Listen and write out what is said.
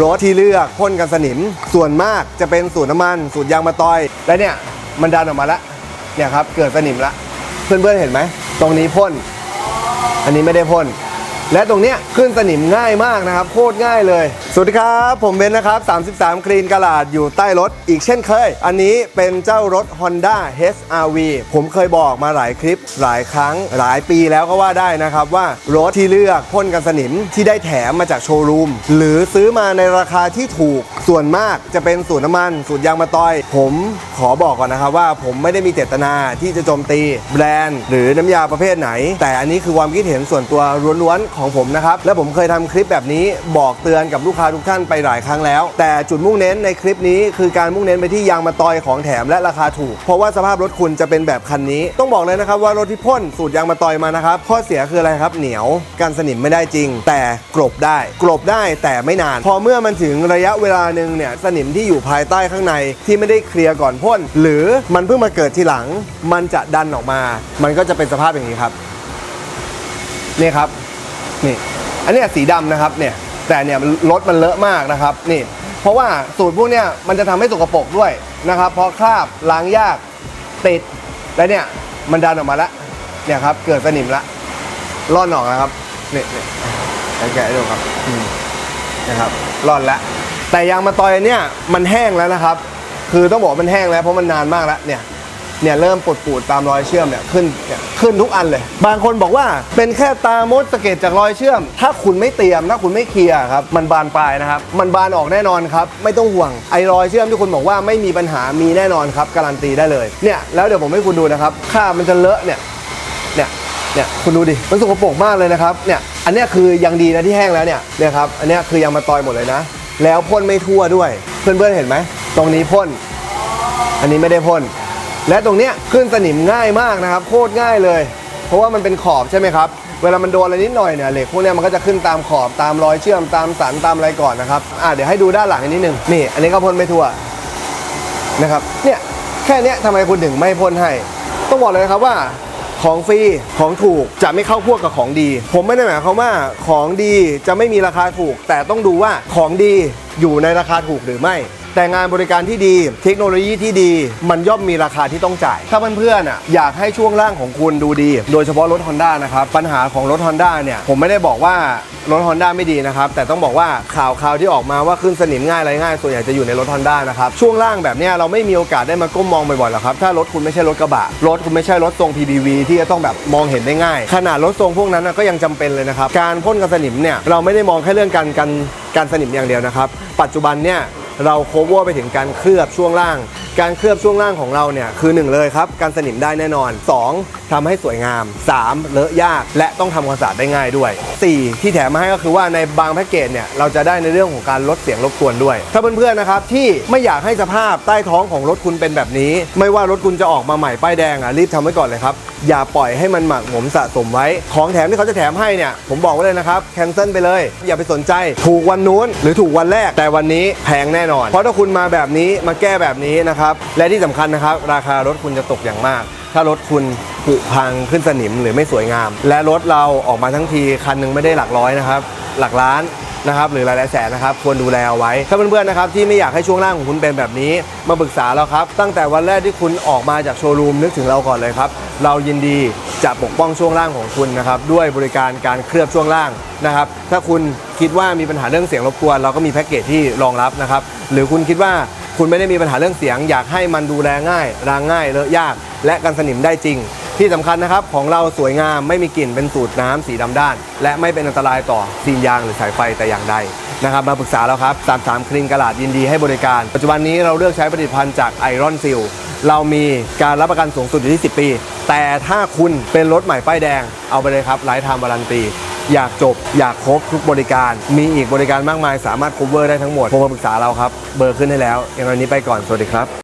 รถที่เลือกพ่นกันสนิม ส่วนมากจะเป็นสูตรน้ำมัน สูตรยางมะตอย และเนี่ยมันดันออกมาแล้วเนี่ยครับเกิดสนิมละเพื่อนๆเห็นไหมตรงนี้พ่น อันนี้ไม่ได้พ่น และตรงเนี้ยขึ้นสนิมง่ายมากนะครับ โคตรง่ายเลยสวัสดีครับ ผมเบนนะครับ 33 คลีนกระลาดอยู่ใต้รถอีกเช่นเคย อันนี้เป็นเจ้ารถ Honda HRV ผมเคยบอกมาหลายคลิปหลายครั้งหลายปีแล้วก็ว่าได้นะครับ ว่ารถที่เลือกพ่นกันสนิมที่ได้แถมมาจากโชว์รูม หรือซื้อมาในราคาที่ถูกส่วนมากจะเป็นสูตรน้ำมัน สูตรยางมะตอย ผมขอบอกก่อนนะครับว่าผมไม่ได้มีเจตนาที่จะโจมตีแบรนด์ หรือน้ำยาประเภทไหน แต่อันนี้คือความคิดเห็นส่วนตัวล้วนๆของผมนะครับและผมเคยทำคลิปแบบนี้บอกเตือนกับลูกค้าทุกท่านไปหลายครั้งแล้ว แต่จุดมุ่งเน้นในคลิปนี้คือการมุ่งเน้นไปที่ยางมะตอยของแถมและราคาถูก เพราะว่าสภาพรถคุณจะเป็นแบบคันนี้ ต้องบอกเลยนะครับว่ารถที่พ่นสูตรยางมะตอยมานะครับข้อเสียคืออะไรครับเหนียวกันสนิมไม่ได้จริง แต่กลบได้กลบได้แต่ไม่นาน พอเมื่อมันถึงระยะเวลาหนึ่งเนี่ยสนิมที่อยู่ภายใต้ข้างในที่ไม่ได้เคลียร์ก่อนพ่นหรือมันเพิ่งมาเกิดทีหลัง มันจะดันออกมา มันก็จะเป็นสภาพอย่างนี้ครับนี่ครับนี่อันนี้สีดำนะครับเนี่ย แต่เนี่ยรถมันเลอะมากนะครับนี่เพราะว่าสูตรพวกเนี้ยมันจะทำให้สกปรกด้วยนะครับเพราะคราบล้างยากติดแล้วเนี่ยมันดันออกมาล้วเนี่ยครับเกิดสนิมละร่อนออกนะครับนี่นี่แกะให้ดูครับนะครับร่อนล้วแต่ยางมาตอยเนี่ยมันแห้งแล้วนะครับ คือต้องบอกมันแห้งแล้วเพราะมันนานมากแล้วเนี่ย เนี่ยเริ่มปวดปูดตามรอยเชื่อมเนี่ยขึ้นเนี่ยขึ้นทุกอันเลย บางคนบอกว่าเป็นแค่ตามดสะเก็ดจากรอยเชื่อม ถ้าคุณไม่เตรียมถ้าคุณไม่เคลียร์ครับมันบานปลายนะครับมันบานออกแน่นอนครับไม่ต้องห่วงไอ้รอยเชื่อมที่คุณบอกว่าไม่มีปัญหามีแน่นอนครับการันตีได้เลยเนี่ยแล้วเดี๋ยวผมให้คุณดูนะครับค่ามันจะเลอะเนี่ยเนี่ยเนี่ยคุณดูดิมันสกปรกมากเลยนะครับเนี่ยอันนี้คือยังดีนะที่แห้งแล้วเนี่ยเนี่ยครับอันนี้คือยังมาตอยหมดเลยนะ แล้วพ่นไม่ทั่วด้วย เพื่อนๆเห็นไหมตรงนี้พ่น อันนี้ไม่ได้พ่น และตรงเนี้ยขึ้นสนิมง่ายมากนะครับ โคตรง่ายเลย เพราะว่ามันเป็นขอบใช่ไหมครับ เวลามันโดนอะไรนิดหน่อยเนี่ยเหล็กพวกเนี้ยมันก็จะขึ้นตามขอบตามรอยเชื่อมตามสันตามอะไรก่อนนะครับอ่าเดี๋ยวให้ดูด้านหลังอีกนิดนึงนี่ อันนี้ก็พ่นไม่ทั่วนะครับเนี่ยแค่เนี้ยทำไมคุณถึงไม่พ่นให้ ต้องบอกเลยนะครับว่าของฟรีของถูกจะไม่เข้าพวกกับของดี ผมไม่ได้หมายความว่าของดีจะไม่มีราคาถูก แต่ต้องดูว่าของดีอยู่ในราคาถูกหรือไม่ แต่งานบริการที่ดี เทคโนโลยีที่ดี มันย่อมมีราคาที่ต้องจ่าย ถ้าเพื่อนๆอะอยากให้ช่วงล่างของคุณดูดี โดยเฉพาะรถ Honda นะครับ ปัญหาของรถ Honda เนี่ย ผมไม่ได้บอกว่ารถ Honda ไม่ดีนะครับ แต่ต้องบอกว่าข่าวข่าวที่ออกมาว่าขึ้นสนิมง่ายอะไรง่าย ส่วนใหญ่จะอยู่ในรถ Honda นะครับ ช่วงล่างแบบนี้เราไม่มีโอกาสได้มาก้มมองบ่อยๆหรอกครับ ถ้ารถคุณไม่ใช่รถกระบะ รถคุณไม่ใช่รถทรง PPV ที่จะต้องแบบมองเห็นได้ง่าย ขนาดรถทรงพวกนั้นก็ยังจำเป็นเลยนะครับ การพ่นกันสนิมเนี่ยเราไม่ได้มองแค่เรื่องการกันการสนิมอย่างเดียวนะครับ ปัจจุบันเนี่ย เราโคเวอร์ไปถึงการเคลือบช่วงล่าง การเคลือบช่วงล่างของเราเนี่ยคือ 1 เลยครับการสนิมได้แน่นอน 2. ทำให้สวยงาม 3. เลอะยากและต้องทำความสะอาดได้ง่ายด้วย 4. ที่แถมมาให้ก็คือว่าในบางแพ็กเกจเนี่ยเราจะได้ในเรื่องของการลดเสียงรบกวนด้วย ถ้าเพื่อนๆนะครับที่ไม่อยากให้สภาพใต้ท้องของรถคุณเป็นแบบนี้ ไม่ว่ารถคุณจะออกมาใหม่ป้ายแดงอะรีบทำไว้ก่อนเลยครับ อย่าปล่อยให้มันหมักหมมสะสมไว้ ของแถมที่เขาจะแถมให้เนี่ย ผมบอกไว้เลยนะครับ แคนเซิลไปเลย อย่าไปสนใจ ถูกวันนู้น หรือถูกวันแรก แต่วันนี้แพงแน่นอน เพราะถ้าคุณมาแบบนี้ มาแก้แบบนี้นะครับ และที่สำคัญนะครับ ราคารถคุณจะตกอย่างมาก ถ้ารถคุณผุพังขึ้นสนิมหรือไม่สวยงาม และรถเราออกมาทั้งทีคันหนึงไม่ได้หลักร้อยนะครับ หลักล้าน นะครับหรือหลายๆแสนนะครับควรดูแลเอาไว้ ถ้าเพื่อนๆนะครับที่ไม่อยากให้ช่วงล่างของคุณเป็นแบบนี้ มาปรึกษาเราครับ ตั้งแต่วันแรกที่คุณออกมาจากโชว์รูมนึกถึงเราก่อนเลยครับ เรายินดีจะปกป้องช่วงล่างของคุณนะครับด้วยบริการการเคลือบช่วงล่างนะครับถ้าคุณคิดว่ามีปัญหาเรื่องเสียงรบกวนเราก็มีแพ็กเกจที่รองรับนะครับหรือคุณคิดว่าคุณไม่ได้มีปัญหาเรื่องเสียง อยากให้มันดูแลง่ายรางง่ายเลอะยาก และกันสนิมได้จริง ที่สำคัญนะครับของเราสวยงามไม่มีกลิ่นเป็นสูตรน้ำสีดำด้าน และไม่เป็นอันตรายต่อซีนยางหรือสายไฟแต่อย่างใดนะครับมาปรึกษาเราครับ 33 คลินกระลาดยินดีให้บริการ ปัจจุบันนี้เราเลือกใช้ผลิตภัณฑ์จากไอรอนซิลเรามีการรับประกันสูงสุดอยู่ที่ 10 ปี แต่ถ้าคุณเป็นรถใหม่ป้ายแดง เอาไปเลยครับไลฟ์ไทม์วารันตี อยากจบ อยากครบทุกบริการ มีอีกบริการมากมาย สามารถ cover ได้ทั้งหมดโทรมาปรึกษาเราครับ เบอร์ขึ้นให้แล้ว อย่างวันนี้ไปก่อน สวัสดีครับ